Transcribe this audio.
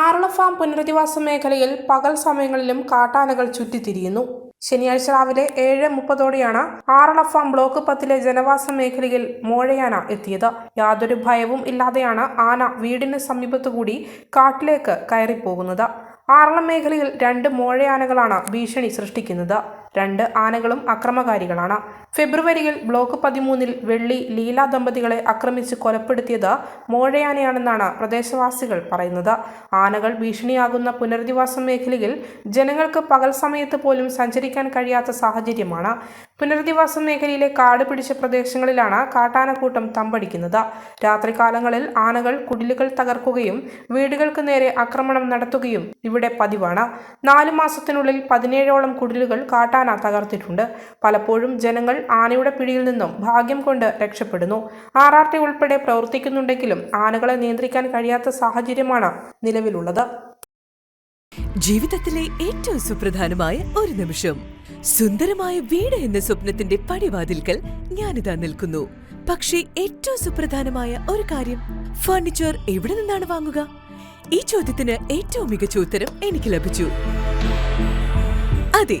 ആറള farm പുനരധിവാസ മേഖലയിൽ പകൽ സമയങ്ങളിലും കാട്ടാനകൾ ചുറ്റിത്തിരിയുന്നു. ശനിയാഴ്ച രാവിലെ ഏഴ് മുപ്പതോടെയാണ് ആറള ഫാം ബ്ലോക്ക് പത്തിലെ ജനവാസ മേഖലയിൽ മോഴയാന എത്തിയത്. യാതൊരു ഭയവും ഇല്ലാതെയാണ് ആന വീടിന് സമീപത്തുകൂടി കാട്ടിലേക്ക് കയറിപ്പോകുന്നത്. ആറളം മേഖലയിൽ രണ്ട് മോഴയാനകളാണ് ഭീഷണി സൃഷ്ടിക്കുന്നത്. രണ്ട് ആനകളും അക്രമകാരികളാണ്. ഫെബ്രുവരിയിൽ ബ്ലോക്ക് പതിമൂന്നിൽ വെള്ളി ലീല ദമ്പതികളെ ആക്രമിച്ച് കൊലപ്പെടുത്തിയത് മോഴയാനയാണെന്നാണ് പ്രദേശവാസികൾ പറയുന്നത്. ആനകൾ ഭീഷണിയാകുന്ന പുനരധിവാസ മേഖലയിൽ ജനങ്ങൾക്ക് പകൽ സമയത്ത് പോലും സഞ്ചരിക്കാൻ കഴിയാത്ത സാഹചര്യമാണ്. പുനരധിവാസ മേഖലയിലെ കാട് പിടിച്ച പ്രദേശങ്ങളിലാണ് കാട്ടാനക്കൂട്ടം തമ്പടിക്കുന്നത്. രാത്രികാലങ്ങളിൽ ആനകൾ കുടിലുകൾ തകർക്കുകയും വീടുകൾക്ക് നേരെ ആക്രമണം നടത്തുകയും ഇവിടെ പതിവാണ്. നാലു മാസത്തിനുള്ളിൽ പതിനേഴോളം കുടിലുകൾ കാട്ടാന തകർത്തിട്ടുണ്ട്. പലപ്പോഴും ജനങ്ങൾ ആനയുടെ പിടിയിൽ നിന്നും ഭാഗ്യം കൊണ്ട് രക്ഷപ്പെടുന്നു. ആർ ആർ ടി ഉൾപ്പെടെ പ്രവർത്തിക്കുന്നുണ്ടെങ്കിലും ആനകളെ നിയന്ത്രിക്കാൻ കഴിയാത്ത സാഹചര്യമാണ് നിലവിലുള്ളത്. ജീവിതത്തിലെ ഏറ്റവും സുപ്രധാനമായ ഒരു നിമിഷം. സുന്ദരമായ വീട് എന്ന സ്വപ്നത്തിന്റെ പടിവാതിൽക്കൽ ഞാനിതാ നിൽക്കുന്നു. പക്ഷേ ഏറ്റവും സുപ്രധാനമായ ഒരു കാര്യം ഫർണിച്ചർ എവിടെ നിന്നാണ് വാങ്ങുക? ഈ ചോദ്യത്തിന് ഏറ്റവും മികച്ച ഉത്തരം എനിക്ക് ലഭിച്ചു. അതെ